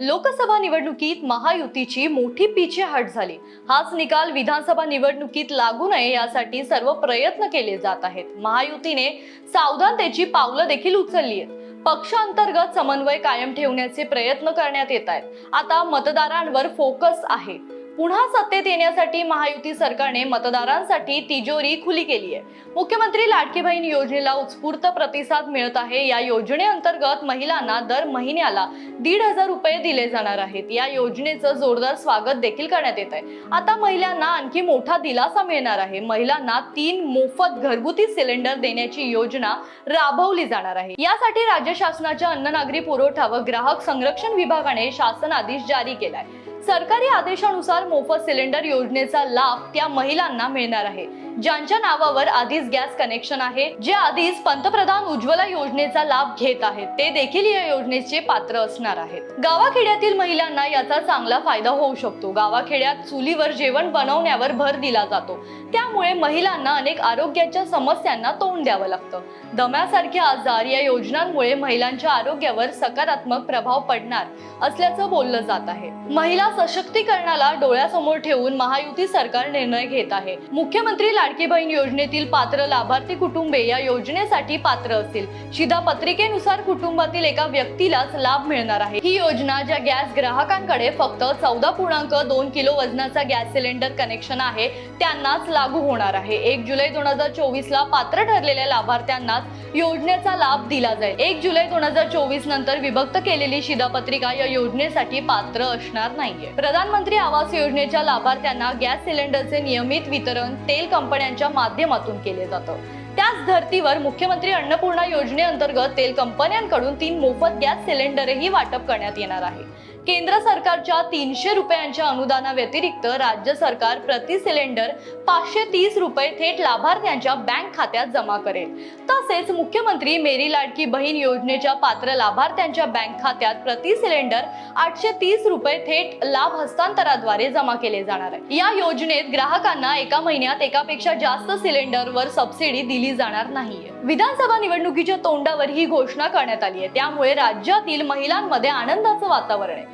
लोकसभा निवडणुकीत महायुतीची मोठी पिछेहाट झाली. हाच निकाल विधानसभा निवडणुकीत लागू नये यासाठी सर्व प्रयत्न केले जात आहेत. महायुतीने सावधानतेची पावलं देखील उचलली आहेत. पक्षांतर्गत समन्वय कायम ठेवण्याचे प्रयत्न करण्यात येत आहेत. आता मतदारांवर फोकस आहे. पुन्हा सत्तेत येण्यासाठी महायुती सरकारने मतदारांसाठी तिजोरी खुली केली आहे. मुख्यमंत्री लाडकी बहीण योजनेला उत्स्फूर्त प्रतिसाद मिळत आहे. या योजनेअंतर्गत महिलांना दर महिन्याला दीड हजार रुपये दिले जाणार आहेत. या योजनेचं जोरदार स्वागत देखील करण्यात येत आहे. आता महिलांना आणखी मोठा दिलासा मिळणार आहे. महिलांना तीन मोफत घरगुती सिलेंडर देण्याची योजना राबवली जाणार आहे. यासाठी राज्य शासनाच्या अन्न नागरी पुरवठा व ग्राहक संरक्षण विभागाने शासन आदेश जारी केलाय. सरकारी आदेशानुसार मोफत सिलेंडर योजनेचा लाभ त्या महिलांना मिळणार आहे. ज्यांच्या नावावर आधीच गॅस कनेक्शन आहे जे आधीच पंतप्रधान उज्ज्वला योजनेचा लाभ घेत आहेत ते देखील या योजनेचे पात्र असणार आहेत. गावाखेड्यातील महिलांना याचा चांगला फायदा होऊ शकतो. गावाखेड्यात चुलीवर जेवण बनवण्यावर भर दिला जातो. त्यामुळे महिलांना अनेक आरोग्याच्या समस्यांना तोंड द्यावं लागतं. दम्यासारखे आजार या योजनांमुळे महिलांच्या आरोग्यावर सकारात्मक प्रभाव पडणार असल्याचं बोललं जात आहे. महिला सशक्तीकरणाला डोळ्यासमोर ठेवून महायुती सरकार निर्णय घेत आहे. मुख्यमंत्री लाडकी बहीण योजनेतील पात्र लाभार्थी कुटुंबे या योजनेसाठी पात्र असतील. शिधापत्रिकेनुसार कुटुंबातील एका व्यक्तीलाच लाभ मिळणार आहे. ही योजना ज्या गॅस ग्राहकांकडे फक्त चौदा पूर्णांक दोन किलो वजनाचा गॅस सिलेंडर कनेक्शन आहे त्यांनाच लागू होणार आहे. एक जुलै दोन हजार चोवीस ला पात्र ठरलेल्या लाभार्थ्यांनाच योजनेचा लाभ दिला जाईल. एक जुलै दोन हजार चोवीस नंतर विभक्त केलेली शिधापत्रिका या योजनेसाठी पात्र असणार नाहीये. प्रधानमंत्री आवास योजनेच्या लाभार्थ्यांना गॅस सिलेंडरचे नियमित वितरण तेल कंपनी कंपन्यांच्या माध्यमातून केले जातं. त्याच धर्तीवर मुख्यमंत्री अन्नपूर्णा योजनेअंतर्गत तेल कंपन्यांकडून तीन मोफत गॅस सिलेंडरही वाटप करण्यात येणार आहे. केंद्र सरकारच्या तीनशे रुपयांच्या अनुदाना व्यतिरिक्त राज्य सरकार प्रति सिलेंडर पाचशे तीस रुपये थेट लाभार्थ्यांच्या बँक खात्यात जमा करेल. तसेच मुख्यमंत्री मेरी लाडकी बहीण योजनेच्या पात्र लाभार्थ्यांच्या बँक खात्यात प्रति सिलेंडर आठशे तीस रुपये थेट लाभ हस्तांतराद्वारे जमा केले जाणार आहे. या योजनेत ग्राहकांना एका महिन्यात एकापेक्षा जास्त सिलेंडरवर सबसिडी दिली जाणार नाहीये. विधानसभा निवडणुकीच्या तोंडावर ही घोषणा करण्यात आली आहे. त्यामुळे राज्यातील महिलांमध्ये आनंदाचं वातावरण आहे.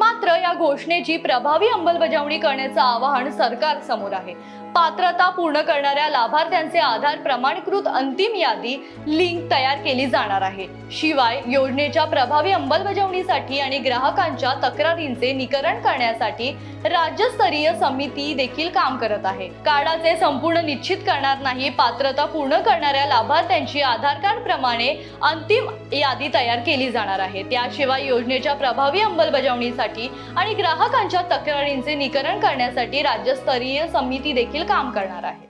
मात्र या घोषणेची प्रभावी अंमलबजावणी करण्याचं आवाहन सरकार समोर आहे. पात्रता पूर्ण करणाऱ्या लाभार्थ्यांचे आधार प्रमाणीकृत अंतिम यादी लिंक तयार केली जाणार आहे. शिवाय योजनेच्या प्रभावी अंमलबजावणीसाठी आणि ग्राहकांच्या तक्रारींचे निकरण करण्यासाठी राज्यस्तरीय समिती देखील काम करत आहे. कार्डाचे संपूर्ण निश्चित करणार नाही पात्रता पूर्ण करणाऱ्या लाभार्थ्यांची आधार कार्ड प्रमाणे अंतिम यादी तयार केली जाणार आहे. त्याशिवाय योजनेच्या प्रभावी अंमलबजावणीसाठी आणि ग्राहकांच्या तक्रारींचे निकरण करण्यासाठी राज्यस्तरीय समिती देखील काम करणार आहे.